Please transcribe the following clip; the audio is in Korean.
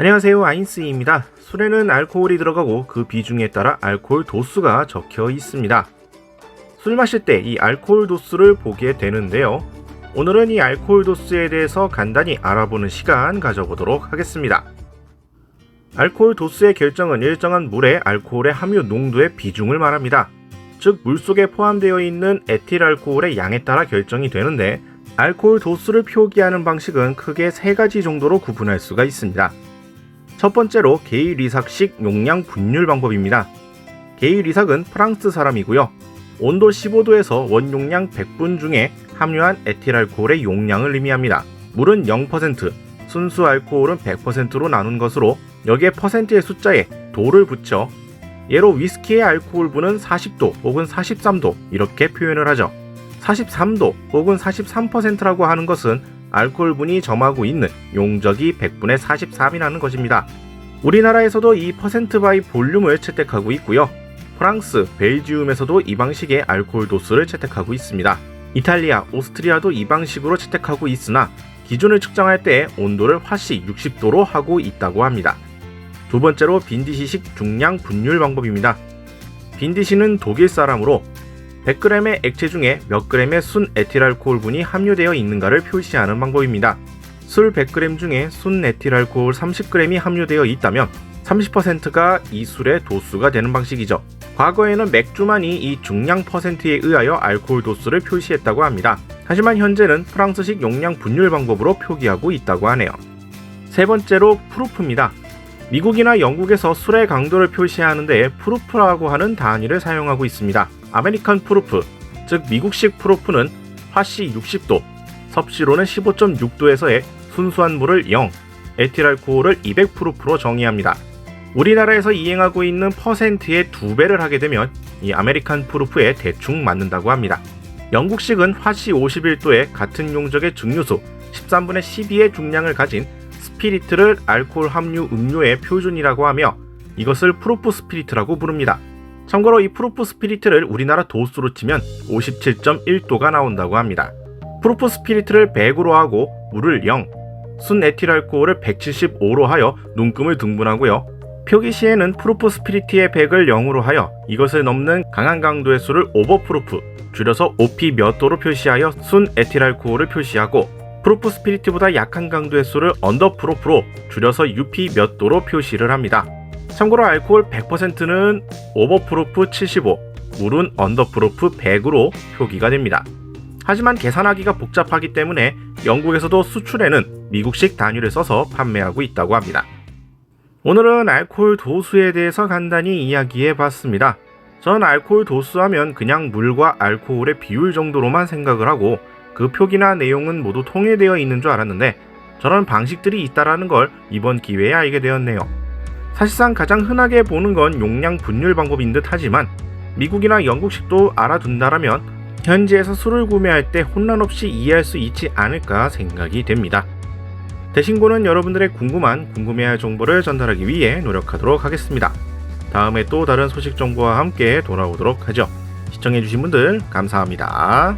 안녕하세요 아인스입니다. 술에는 알코올이 들어가고 그 비중에 따라 알코올 도수가 적혀 있습니다. 술 마실 때 이 알코올 도수를 보게 되는데요. 오늘은 이 알코올 도수에 대해서 간단히 알아보는 시간 가져보도록 하겠습니다. 알코올 도수의 결정은 일정한 물의 알코올의 함유 농도의 비중을 말합니다. 즉, 물 속에 포함되어 있는 에틸 알코올의 양에 따라 결정이 되는데, 알코올 도수를 표기하는 방식은 크게 세 가지 정도로 구분할 수가 있습니다. 첫 번째로 게이 리삭식 용량 분율 방법입니다. 게이 리삭은 프랑스 사람이고요. 온도 15도에서 원용량 100분 중에 함유한 에틸 알코올의 용량을 의미합니다. 물은 0%, 순수 알코올은 100%로 나눈 것으로 여기에 퍼센트의 숫자에 도를 붙여 예로 위스키의 알코올분은 40도 혹은 43도 이렇게 표현을 하죠. 43도 혹은 43%라고 하는 것은 알코올분이 점하고 있는 용적이 100분의 43이라는 것입니다. 우리나라에서도 이 퍼센트 바이 볼륨을 채택하고 있고요. 프랑스, 벨지움에서도 이 방식의 알코올 도수를 채택하고 있습니다. 이탈리아, 오스트리아도 이 방식으로 채택하고 있으나 기준을 측정할 때 온도를 화씨 60도로 하고 있다고 합니다. 두 번째로 빈디시식 중량 분율 방법입니다. 빈디시는 독일 사람으로 100g의 액체 중에 몇 g의 순 에틸알코올분이 함유되어 있는가를 표시하는 방법입니다. 술 100g 중에 순 에틸알코올 30g이 함유되어 있다면 30%가 이 술의 도수가 되는 방식이죠. 과거에는 맥주만이 이 중량 퍼센트에 의하여 알코올 도수를 표시했다고 합니다. 하지만 현재는 프랑스식 용량 분율 방법으로 표기하고 있다고 하네요. 세 번째로 프루프입니다. 미국이나 영국에서 술의 강도를 표시하는데 프루프라고 하는 단위를 사용하고 있습니다. 아메리칸 프루프, 즉 미국식 프루프는 화씨 60도, 섭씨로는 15.6도에서의 순수한 물을 0, 에틸알코올을 200 프루프로 정의합니다. 우리나라에서 이행하고 있는 퍼센트의 두 배를 하게 되면 이 아메리칸 프루프에 대충 맞는다고 합니다. 영국식은 화씨 51도에 같은 용적의 증류수 13분의 12의 중량을 가진 스피리트를 알코올 함유 음료의 표준이라고 하며 이것을 프루프 스피리트라고 부릅니다. 참고로 이 프루프 스피리트를 우리나라 도수로 치면 57.1도가 나온다고 합니다. 프루프 스피리트를 100으로 하고 물을 0, 순 에틸알코올을 175로 하여 눈금을 등분하고요. 표기 시에는 프루프 스피리트의 100을 0으로 하여 이것을 넘는 강한 강도의 수를 오버프루프, 줄여서 OP 몇 도로 표시하여 순 에틸알코올을 표시하고 프루프 스피리트보다 약한 강도의 수를 언더프루프로 줄여서 UP 몇 도로 표시를 합니다. 참고로 알코올 100%는 오버프루프 75, 물은 언더프루프 100으로 표기가 됩니다. 하지만 계산하기가 복잡하기 때문에 영국에서도 수출에는 미국식 단위를 써서 판매하고 있다고 합니다. 오늘은 알코올 도수에 대해서 간단히 이야기해 봤습니다. 전 알코올 도수하면 그냥 물과 알코올의 비율 정도로만 생각을 하고 그 표기나 내용은 모두 통일되어 있는 줄 알았는데 저런 방식들이 있다라는 걸 이번 기회에 알게 되었네요. 사실상 가장 흔하게 보는 건 용량 분율 방법인 듯 하지만 미국이나 영국식도 알아둔다라면 현지에서 술을 구매할 때 혼란 없이 이해할 수 있지 않을까 생각이 됩니다. 대신고는 여러분들의 궁금한 궁금해할 정보를 전달하기 위해 노력하도록 하겠습니다. 다음에 또 다른 소식 정보와 함께 돌아오도록 하죠. 시청해주신 분들 감사합니다.